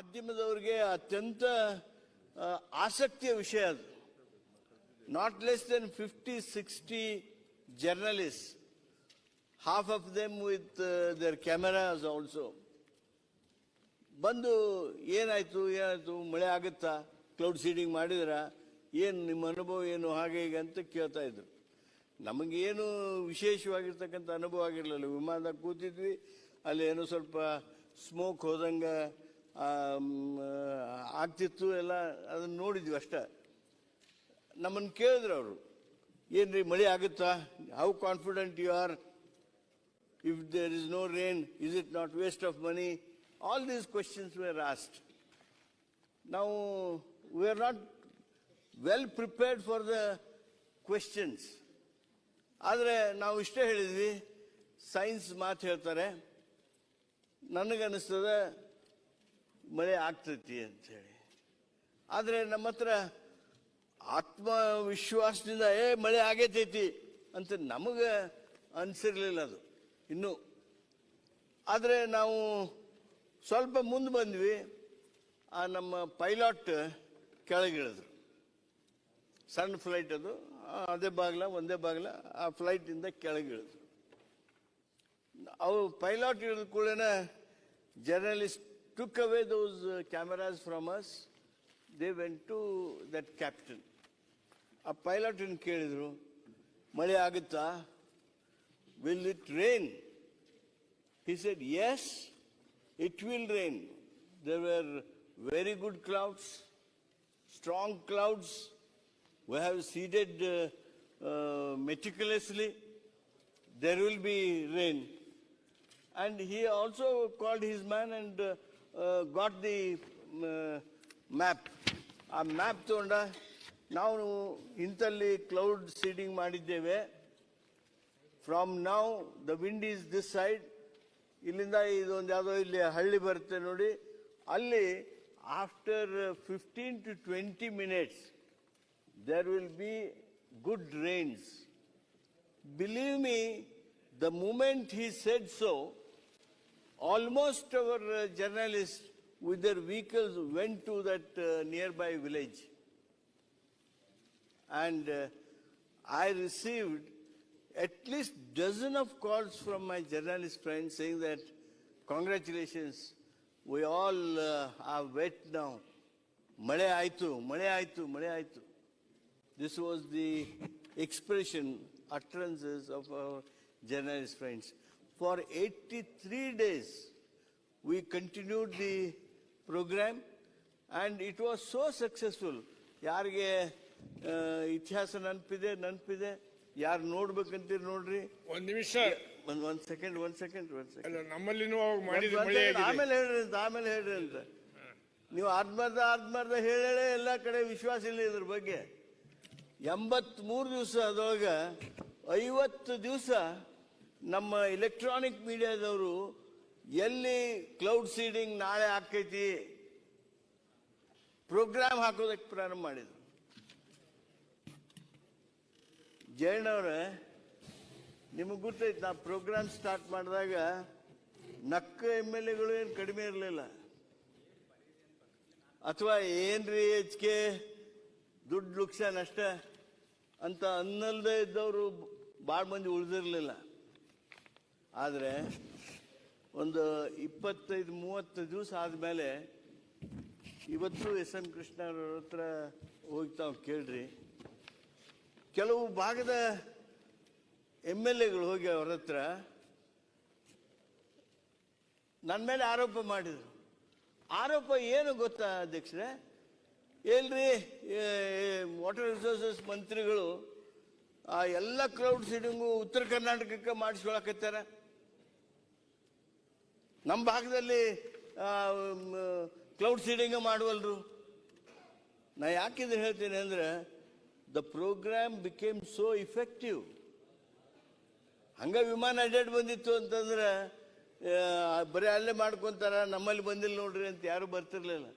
ಮಾಧ್ಯಮದವರಿಗೆ ಅತ್ಯಂತ ಆಸಕ್ತಿಯ ವಿಷಯ ಅದು. Not less than fifty sixty journalist half of them with their cameras also ಬಂದು ಏನಾಯ್ತು, ಏನಾಯಿತು, ಮಳೆ ಆಗುತ್ತಾ? ಕ್ಲೌಡ್ ಸೀಡಿಂಗ್ ಮಾಡಿದ್ರ? ಏನು ನಿಮ್ಮ ಅನುಭವ ಏನು, ಹಾಗೆ ಹೀಗೆ ಅಂತ ಕೇಳ್ತಾ ಇದ್ರು. ನಮಗೇನು ವಿಶೇಷವಾಗಿರ್ತಕ್ಕಂಥ ಅನುಭವ ಆಗಿರಲಿಲ್ಲ. ವಿಮಾನದಾಗ ಕೂತಿದ್ವಿ, ಅಲ್ಲಿ ಏನೋ ಸ್ವಲ್ಪ ಸ್ಮೋಕ್ ಹೋದಂಗೆ ಆಗ್ತಿತ್ತು ಎಲ್ಲ ಅದನ್ನು ನೋಡಿದ್ವಿ ಅಷ್ಟೇ. ನಮ್ಮನ್ನು ಕೇಳಿದ್ರು ಅವರು, ಏನ್ರಿ ಮಳೆ ಆಗುತ್ತಾ? How confident you are if there is no rain is it not waste of money all these questions were asked ನಾವು we are not well prepared for the questions ಆದರೆ ನಾವು ಇಷ್ಟೇ ಹೇಳಿದ್ವಿ ಸೈನ್ಸ್ ಮಾತು ಹೇಳ್ತಾರೆ. ನನಗನ್ನಿಸ್ತದೆ ಮಳೆ ಆಗ್ತೈತಿ ಅಂಥೇಳಿ ಆದರೆ ನಮ್ಮ ಹತ್ರ ಆತ್ಮವಿಶ್ವಾಸದಿಂದ, ಏ, ಮಳೆ ಆಗೈತೈತಿ ಅಂತ ನಮಗೆ ಅನಿಸಿರ್ಲಿಲ್ಲ ಅದು ಇನ್ನೂ. ಆದರೆ ನಾವು ಸ್ವಲ್ಪ ಮುಂದೆ ಬಂದ್ವಿ. ಆ ನಮ್ಮ ಪೈಲಾಟ್ ಕೆಳಗಿಳಿದ್ರು. ಸಣ್ಣ ಫ್ಲೈಟ್ ಅದು ಅದೇ ಬಾಗಿಲ, ಒಂದೇ ಬಾಗಿಲ, ಆ ಫ್ಲೈಟಿಂದ ಕೆಳಗಿಳಿದ್ರು. ಅವು ಪೈಲಾಟ್ ಇಳಿದ ಕೂಡಲೇ journalist Took away those cameras from us they went to that captain ಆ ಪೈಲಟನ್ನು ಕೇಳಿದರು ಮಳೆ ಆಗುತ್ತಾ will it rain He said, Yes, it will rain. There were very good clouds, strong clouds. We have seeded uh, uh, meticulously. There will be rain. And he also called his man and uh, uh, the map. ಆ map ತಗೊಂಡ ನಾವು ಇಂಥಲ್ಲಿ cloud seeding ಮಾಡಿದ್ದೇವೆ. From now the wind is this side ಇಲ್ಲಿಂದ ಇದೊಂದು ಯಾವುದೋ ಇಲ್ಲಿ ಹಳ್ಳಿ ಬರುತ್ತೆ ನೋಡಿ. ಅಲ್ಲಿ after fifteen to twenty minutes there will be good rains believe me the moment he said so Almost our uh, journalists with their vehicles went to that uh, nearby village. And uh, I received at least dozen of calls from my journalist friends saying that congratulations, we all uh, are wet now. Male aitu, male aitu, male aitu. This was the expression, utterances of our journalist friends. For 83 days, we continued the program and it was so successful. ಯಾರಿಗೆ ಇತಿಹಾಸ ನೆನಪಿದೆ ನೆನಪಿದೆ? ಯಾರು ನೋಡ್ಬೇಕಂತೀರಿ ನೋಡ್ರಿ? ಒಂದ್ ನಿಮಿಷ. ಒಂದ್ ಒಂದ್ ಸೆಕೆಂಡ್ ಒಂದ್ ಸೆಕೆಂಡ್ ಒಂದ್ ಸೆಕೆಂಡ್ ಆಗಿದೆ. ಆಮೇಲೆ ಹೇಳ್ರಿ ಅಂತ ಆಮೇಲೆ ಹೇಳ್ರಿ ಅಂತ. ನೀವು ಅರ್ಧಮರ್ಧ ಹೇಳೇ ಹೇಳಿ ಎಲ್ಲ ಕಡೆ ವಿಶ್ವಾಸ ಇಲ್ಲ ಇದ್ರ ಬಗ್ಗೆ. ಎಂಬತ್ಮೂರು ದಿವಸ ಅದರೊಳಗೆ ಐವತ್ತು ದಿವಸ ನಮ್ಮ ಎಲೆಕ್ಟ್ರಾನಿಕ್ ಮೀಡಿಯಾದವರು ಎಲ್ಲಿ ಕ್ಲೌಡ್ ಸೀಡಿಂಗ್ ನಾಳೆ ಆಕೈತಿ ಪ್ರೋಗ್ರಾಮ್ ಹಾಕೋದಕ್ಕೆ ಪ್ರಾರಂಭ ಮಾಡಿದ್ರು. ಜಯಣ್ಣವ್ರೆ ನಿಮಗೆ ಗೊತ್ತೈತೆ, ನಾ ಪ್ರೋಗ್ರಾಮ್ ಸ್ಟಾರ್ಟ್ ಮಾಡಿದಾಗ ನಕ್ಕ ಎಂ ಎಲ್ ಎಗಳು ಏನು ಕಡಿಮೆ ಇರಲಿಲ್ಲ. ಅಥವಾ ಏನ್ರಿ ಹೆಚ್ಕೆ ದುಡ್ಡು ಲುಕ್ಸಾನ್ ಅಷ್ಟೇ. ಅಂತ ಅನ್ನಲ್ದೇ ಇದ್ದವರು ಭಾಳ ಮಂದಿ ಉಳಿದಿರಲಿಲ್ಲ. ಆದರೆ ಒಂದು ಇಪ್ಪತ್ತೈದು, ಮೂವತ್ತು ದಿವಸ ಆದಮೇಲೆ ಇವತ್ತು ಎಸ್ ಎಂ ಕೃಷ್ಣ ಅವ್ರ ಹತ್ರ ಹೋಗಿ ತಾವು ಕೇಳ್ರಿ. ಕೆಲವು ಭಾಗದ ಎಂ ಎಲ್ ಎಗಳು ಹೋಗಿ ಅವ್ರ ಹತ್ರ ನನ್ನ ಮೇಲೆ ಆರೋಪ ಮಾಡಿದರು. ಆರೋಪ ಏನು ಗೊತ್ತಾ ಅಧ್ಯಕ್ಷರೇ? ಏನ್ರಿ ವಾಟರ್ ರಿಸೋರ್ಸಸ್ ಮಂತ್ರಿಗಳು ಆ ಎಲ್ಲ ಕ್ರೌಡ್ ಸೀಡಿಂಗು ಉತ್ತರ ಕರ್ನಾಟಕಕ್ಕೆ ಮಾಡಿಸ್ಕೊಳಕತ್ತಾರ ನಮ್ಮ ಭಾಗದಲ್ಲಿ ಕ್ಲೌಡ್ ಸೀಡಿಂಗ್ ಮಾಡುವಲ್ರು. ನಾ ಯಾಕಿದ್ರೆ ಹೇಳ್ತೀನಿ ಅಂದ್ರೆ the program became so effective ಹಂಗೆ ವಿಮಾನ ಅಡ್ಡಾಡ್ ಬಂದಿತ್ತು ಅಂತಂದ್ರೆ ಬರೀ ಅಲ್ಲೇ ಮಾಡ್ಕೊಂತಾರ, ನಮ್ಮಲ್ಲಿ ಬಂದಿಲ್ಲ ನೋಡ್ರಿ ಅಂತ ಯಾರು ಬರ್ತಿರ್ಲಿಲ್ಲ.